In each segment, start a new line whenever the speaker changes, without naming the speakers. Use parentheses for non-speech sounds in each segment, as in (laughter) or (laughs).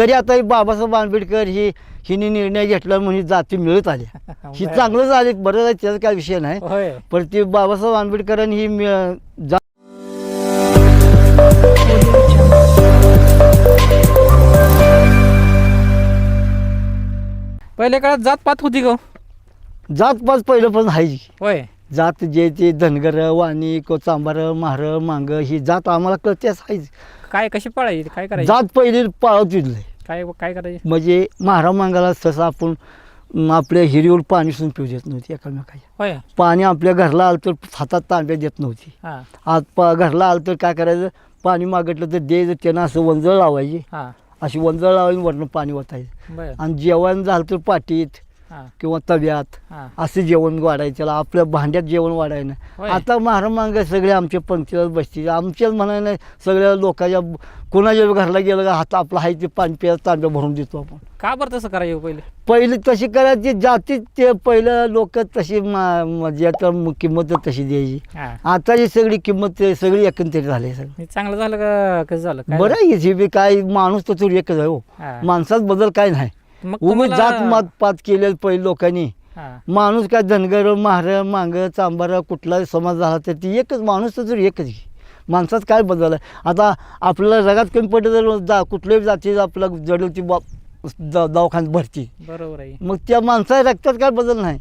तरी आता ही बाबासाहेब आंबेडकर ही हिने निर्णय घेतला म्हणून जाती मिळत आल्या (laughs) ही. चांगलं झाली बरं आहे त्याचा काय विषय नाही.
होय.
पण ते बाबासाहेब आंबेडकरांनी ही जा
पहिल्या काळात जात पात होती का हो?
जात पाच पहिलं पण आहे
होय.
जात जे ते धनगर वाणी को चांबार मार मांग ही जात आम्हाला कळतेच आहेच
काय कशी पाळायची काय करायची?
जात पहिली पाळत दिले
काय काय करायची?
म्हणजे महारा मांगाला तसं आपण म, आपल्या हिरीवर पाणी सुद्धा पिऊ देत नव्हती एकामेकाच्या.
होय?
पाणी आपल्या घरला आलं तर हातात तांब्या देत नव्हती.
हा.
आज पा घरला आलं तर काय करायचं? पाणी मागितलं तर द्यायचं त्यानं असं वंजळ लावायची.
हा.
अशी वंजळ लावायची वरनं पाणी ओतायचं.
बर.
आणि जेवण झालं तर पाटीत
हा.
किंवा तव्यात.
हा.
असं जेवण वाढायचं. त्याला आपल्या भांड्यात जेवण वाढायचं
होय.
आता महारामांग सगळे आमच्या पंक्तीवर बसतील. आमच्याच म्हणाने सगळ्या लोकांच्या कोणाच्या घरला गेलं का हात आपला आहे ते पाणी प्यायला तांब्या भरून देतो आपण.
का बरं तसं करायचं पहिले?
पहिली तशी करायची. जाती ते पहिलं लोक तशी मा- म्हणजे आता किंमत तशी द्यायची.
हा.
आताची सगळी किंमत ते सगळी एकंदरीत झाली सगळं.
हे चांगलं झालं का कसं झालं? काय
बरं आहे ही बी काय माणूस तर तू एकच आहे हो.
हा.
माणसात बदल काय नाही.
मग तुम्हाला-
जात मात पात केलेलं पहिल्या लोकांनी.
हा.
माणूस काय धनगर महार मांग चांबार कुठलाही समाज झाला तर ती एकच माणूस तर एकच आहे. माणसात काय बदल आहे? आता आपल्याला रगात कमी पडलं तर जा कुठल्याही जातीचं आपला जडेल ती बाप द- दवाखान्यात भरती.
बरोबर आहे.
मग त्या माणसाच्या रक्तात काय बदल नाही.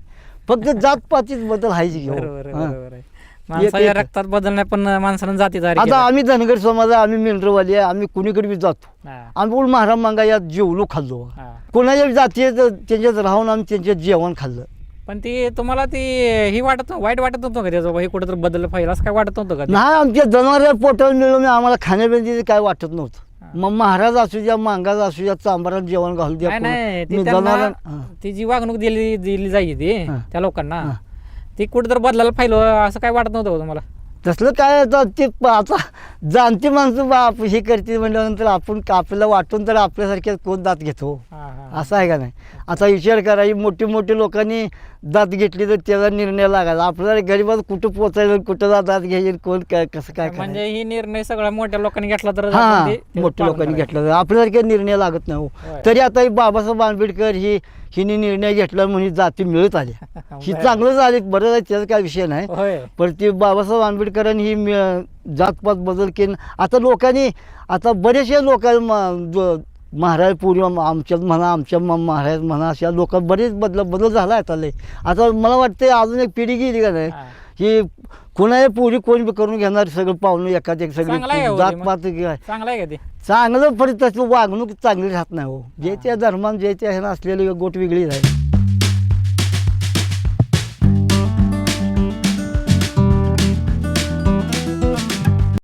फक्त (laughs) जात पातीच बदल आहे हो.
बरोबर आहे,
हां.
बरोबर आहे. माणसाच्या रक्तात बदल नाही पण माणसानं जाती
आता आम्ही धनगर समाज आहे आम्ही मिनरवाली आहे आम्ही कुणीकडे बी जातो. आम्ही उल महाराज मांगा यात जेवलो खाल्लो.
हा.
कोणाच्या जाती त्यांच्यात राहून आम्ही त्यांच्यात जेवण खाल्लं.
पण ती तुम्हाला ती ही वाटत वाईट वाटत नव्हतं का त्याचं? हे कुठं तर बदल पाहिजे असं काय वाटत नव्हतं का ते?
नाही आमच्या जनावर पोटावर मिळून आम्हाला खाण्यापिण्याचं काय वाटत. नव्हतं. मग महाराज असू द्या मांगाज असू द्या चांबारात जेवण घालू द्या
नाही ती
मी
त्यांना
जनावरां-
ती जी वागणूक दिली दिली जायची ती
हा.
त्या लोकांना
हा.
ती कुठं तर बदलायला पाहिलं असं काय वाटत नव्हतं तुम्हाला
तसलं काय आता ते प- आता जाणती माणसं बाप हे करते म्हटल्यानंतर आपण आपल्याला वाटून तर आपल्यासारखे कोण दात घेतो
हा, हा.
असं आहे का नाही आता विचार करा ही मोठी मोठी लोकांनी दात घेतली तर त्याचा निर्णय लागायचा आपल्याला गरीबात कुठं पोचायचं कुठं दात घ्यायचे कोण काय कसं काय
म्हणजे
करायचं
ही निर्णय सगळ्या मोठ्या लोकांनी घेतला तर आपण ते- ते
मोठ्या
पालन
लोकांनी
करायचं.
घेतला तर आपल्यासारखे निर्णय लागत नाही हो
होय.
तरी आता ही बाबासाहेब आंबेडकर ही हिने निर्णय घेतला म्हणून जाती मिळत आल्या (laughs) ही. चांगलं झाली बरं आहे त्याचा काय विषय नाही. पण ते बाबासाहेब आंबेडकरांनी ही जातपात बदल केला. आता लोकांनी आता बरेचशा लोकांना महाराज पूर्वी आमच्यात म्हणा आमच्या महाराज म्हणा अशा लोक बरेच बदल बदल झाला आता लय. आता मला वाटतं अजून एक पिढी गेली का नाही? ही कोणाही पूर्वी कोण बी करून घेणार सगळं पाहुणं एखाद एक
चांगलं आहे
सगळी
हो ते मग.
जातपात काय
चांगलं आहे का ते?
चांगलं पण त्याची वागणूक चांगली राहत नाही हो. जे त्या धर्मान जे त्या ह्यानं असलेली गोट वेगळी राहील.